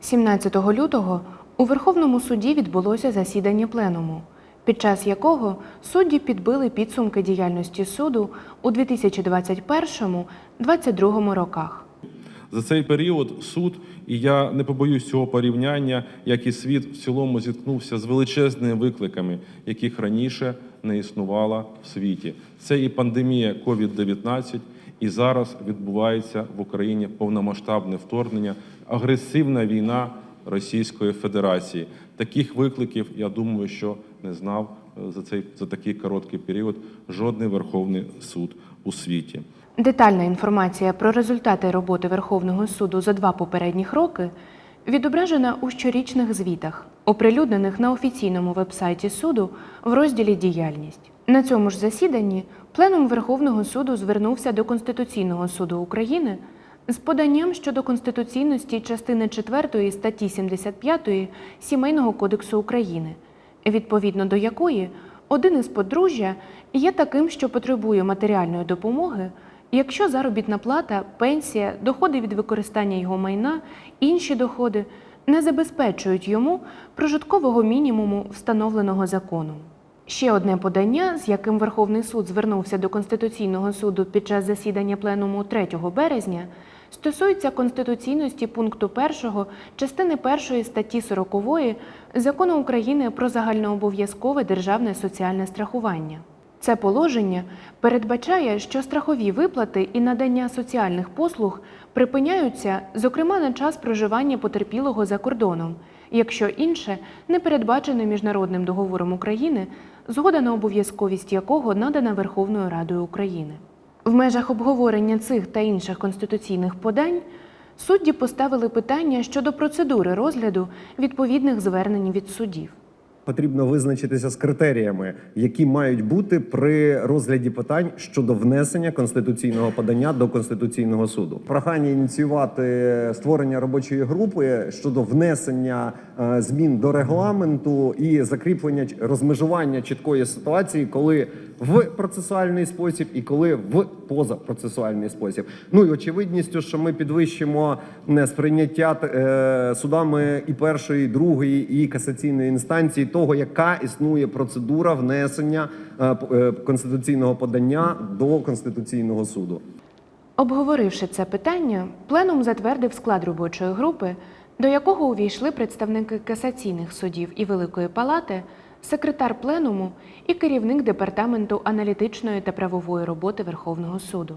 17 лютого у Верховному суді відбулося засідання пленуму, під час якого судді підбили підсумки діяльності суду у 2021-2022 роках. За цей період суд, і я не побоюсь цього порівняння, як і світ в цілому зіткнувся з величезними викликами, яких раніше не існувало в світі. Це і пандемія COVID-19, і зараз відбувається в Україні повномасштабне вторгнення, агресивна війна Російської Федерації. Таких викликів, я думаю, що не знав е, за цей за такий короткий період жодний Верховний суд у світі. Детальна інформація про результати роботи Верховного суду за два попередніх роки відображена у щорічних звітах, оприлюднених на офіційному вебсайті суду в розділі Діяльність. На цьому ж засіданні Пленум Верховного суду звернувся до Конституційного суду України з поданням щодо конституційності частини 4 статті 75 Сімейного кодексу України, відповідно до якої один із подружжя є таким, що потребує матеріальної допомоги, якщо заробітна плата, пенсія, доходи від використання його майна, інші доходи не забезпечують йому прожиткового мінімуму, встановленого законом. Ще одне подання, з яким Верховний суд звернувся до Конституційного суду під час засідання пленуму 3 березня, стосується конституційності пункту 1 частини 1 статті 40 Закону України про загальнообов'язкове державне соціальне страхування. Це положення передбачає, що страхові виплати і надання соціальних послуг припиняються, зокрема на час проживання потерпілого за кордоном, якщо інше не передбачене міжнародним договором України, згода на обов'язковість якого надана Верховною Радою України. В межах обговорення цих та інших конституційних подань судді поставили питання щодо процедури розгляду відповідних звернень від судів. Потрібно визначитися з критеріями, які мають бути при розгляді питань щодо внесення конституційного подання до конституційного суду. Прохання ініціювати створення робочої групи щодо внесення е, змін до регламенту і закріплення розмежування чіткої ситуації, коли в процесуальний спосіб і коли в позапроцесуальний спосіб. Ну і очевидністю, що ми підвищимо не сприйняття е, судами і першої, і другої, і касаційної інстанції того, яка існує процедура внесення е, е, конституційного подання до конституційного суду. Обговоривши це питання, пленум затвердив склад робочої групи, до якого увійшли представники касаційних судів і Великої Палати, секретар пленуму і керівник департаменту аналітичної та правової роботи Верховного суду.